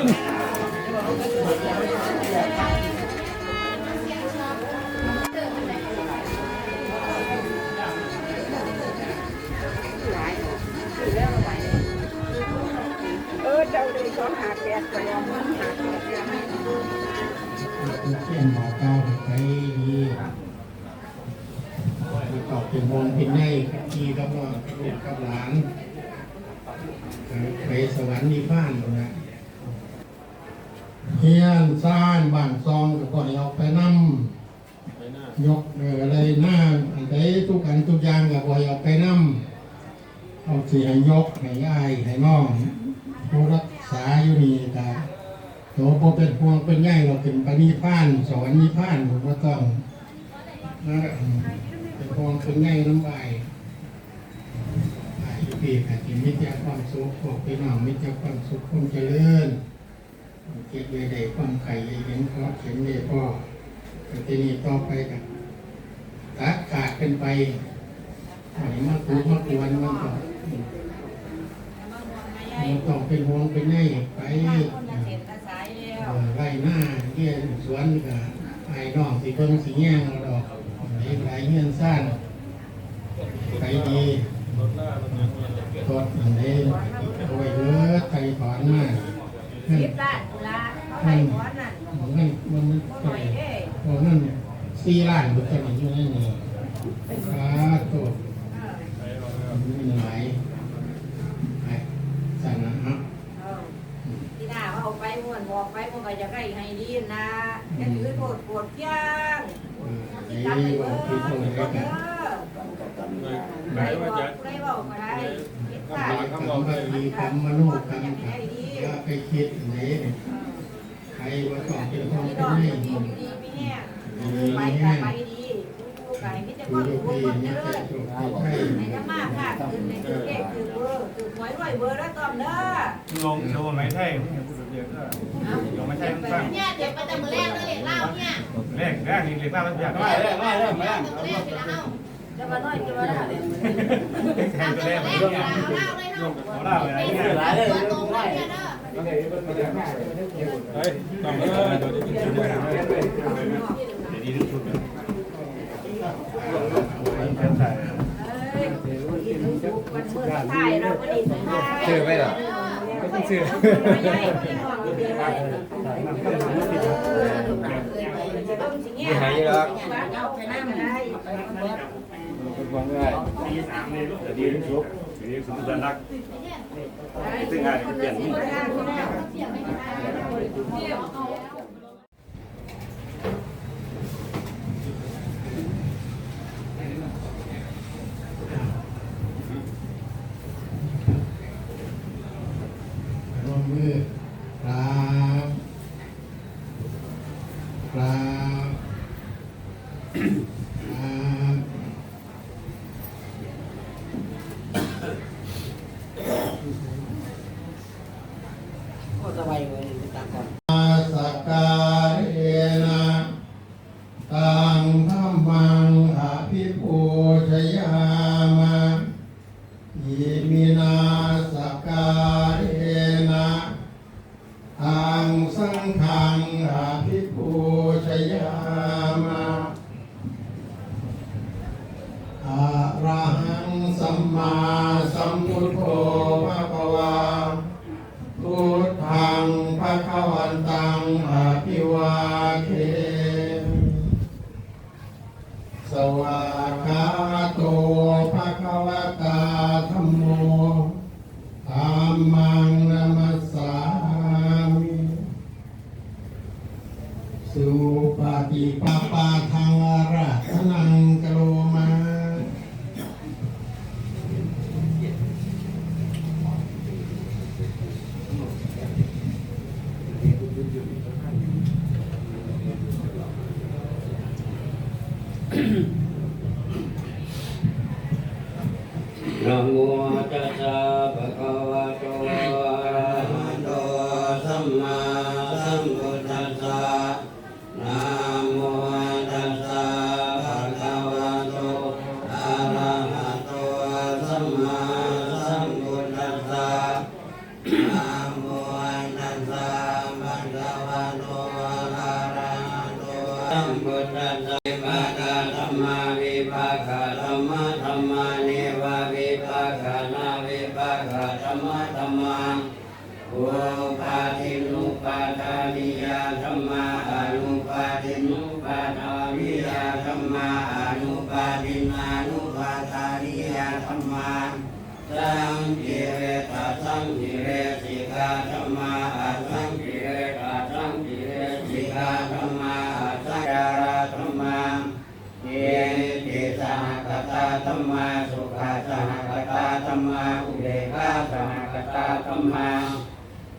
เออเจ้าดีสองหาแปดไปเอาหาแปดเช่นหมอเก้าไปดีมาตอบเป็นมงเป็นในทีกับว่าลูกกับหลานไปสวรรค์นิพพานนะ เฮียนซ่านบ้านซองก็ปล่อยออกไปนำยกเอออะไรหน้าอันใดทุกอันทุกอย่างก็ปล่อยออกไปนำเอาสิให้ยกให้อ้ายให้น้องผู้รักษาอยู่นี่ก็โตบ่เป็นห่วงเป็นใยเราเป็นปณิพานสอนนิพพานผมก็ต้องนะเป็นห่วงเป็นใยน้ำใบอายุปีกติมิตรความสุขพวกพี่น้องมิตรความสุขความเจริญ เก็บใดๆความไข่เห็นเพราะเห็นเลยพ่อแต่ทีนี้ต่อไปกันตัดขาดเป็นไปอันนี้มาตูมากวนมันก็มันต้องเป็นห่วงเป็นใยไปบ้านคนจะเสร็จกระสายแล้วเอ่อไรหน้าเงี้ยสวนกับไอ้น้องสีเบิ้งสีแง่งดอกไหนไรเงี้ยซ่านไปดีตดอันนี้เอาไว้เยอะไทยถอนมาก สิบล้านกุลาเขาให้หมอนั่นมันมันมันบ่หน่อยเด้โอ้นั่นสี่ล้านบุตรมันอยู่นั่นนี่ฟ้าโตดเออมันไหลไปสั่นนะฮะที่หน้าว่าเอาไปม่วนบอกไปมันก็จะได้ให้ดีนะจะถือโทษโกรธเที่ยงเออสิไอ้จับไปบเบอกงที่ตรงไหนเด้กันอใครบอกใครบอกก็ได้คิดได้คำว่าดีคำมโนคำ กับว่าไปคิดไหนใครว่าต้องเป็นห้องพี่เป็น้นองไงอยู่ดีอยู่ดีไม่แห้งไปก็ไปดีผู้ไก่มิจะดูความดูรู้ดีความเจนะริญจบใช่ในจะมากค่ะคืนในคือเก่งคือเบอร์คือหวยรวยเบอร์แล้วตอมเด้อลงดูไม่ใช่ลงไม่ใช่ฟังเนี่ยเดี๋ยวประจำมือแรกเลยเล่าเนี่ยแรกแรกนี่เรียกว่ามันอยากเริ่มมือแรกไปแล้วจะมาน้อยจะมาได้เลยเอาตัวแรแรกเอาเล่าเลยเนาะเล่าอะไรเนี่ยตัวตรงเนี่ยเนาะเฮ้ยต้องเออเดี๋ยวจะกินด้วยนะเดี๋ยวดีทุกชุดเลย เป็นใส่ เอ้ยกินทุกวันมื้อท้ายเราบ่ได้สุดท้าย ชื่อไม่หรอ ไม่ต้องซื้อไม่ใช่ไม่ต้องเดือดเออจะต้องสิเงี้ยเอาไปนั่งได้ เป็นความง่ายดีสามนี่จะดีทุก ีสุดจะรักซึ่งงานเปลี่ยนนี่ร่วมมือครับครับ นาวิปัสสะธรรมะธรรมังโอปาทินุปาทานิยาธรรมะอนุปาทินุปาทานิยาธรรมะอนุปาทินานุปาทานิยาธรรมะสังกิเรตสังกิเรสิกาธรรมะสังกิเรตสังกิเรสิกาธรรมะสังการะธรรมะเยติสหกตาธรรมะสุขาสห สัมมาอุเบกขาสนากตาธรรมา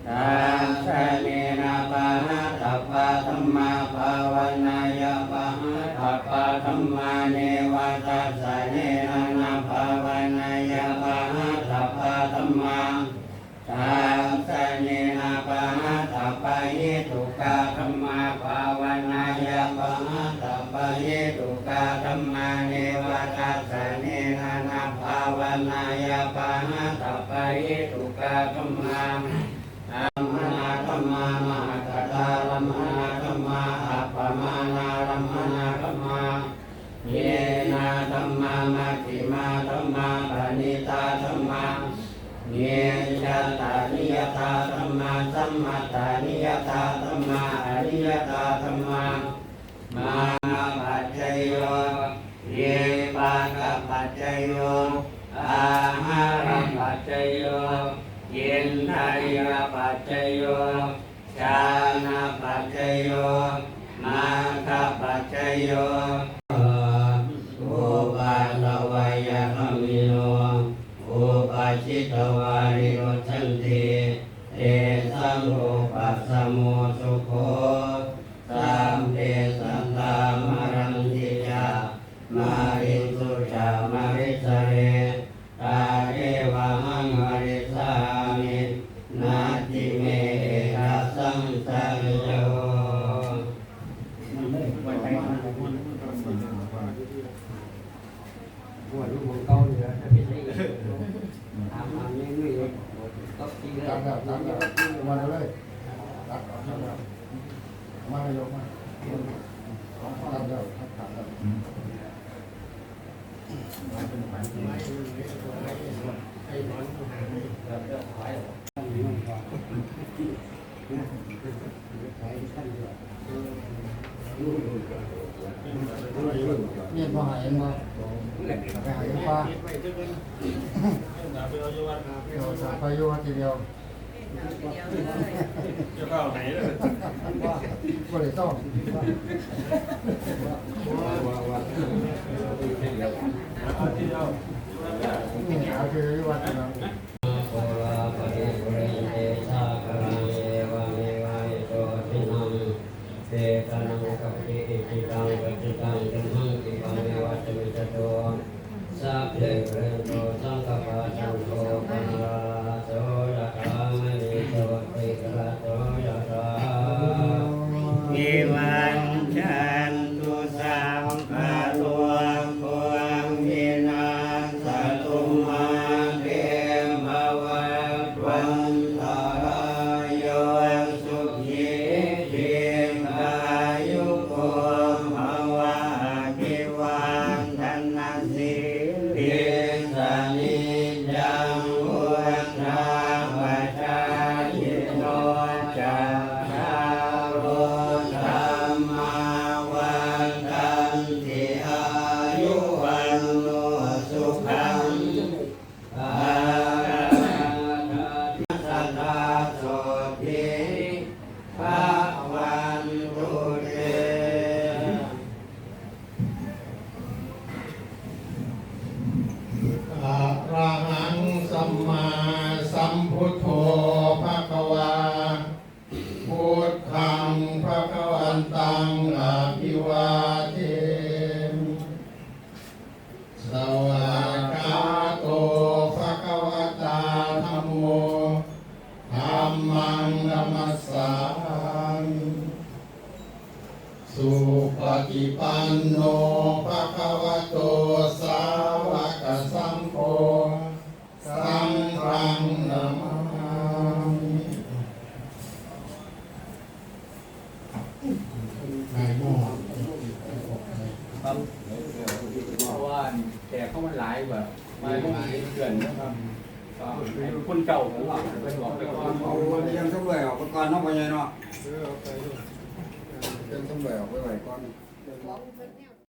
ตางชาเมนาปะหะตัปปะธรรมาภาวนายาปะหะตัปะธรรมาเนวะตาสส อาหาปัจจโยเยนทายปัจจโยชาณาปัจจโยมาคปัจจโยอุปาลวายาคมิโนอุปชิตวาริโรชันติเอสัโรปัสโมสุโคสามเปสตามรันติยามา แล้วตัดแล้วมาเลยตัดออกแล้วมาเลยลงมาตัดแล้วตัดแล้วเนี่ยพอหายมาหายมาไปเอาอยู่วัดไปเอาสาไปอยู่วัดทีเดียว 就快要没了，过来照。我我我，我我我我我我我我 yeah 照顾我为什么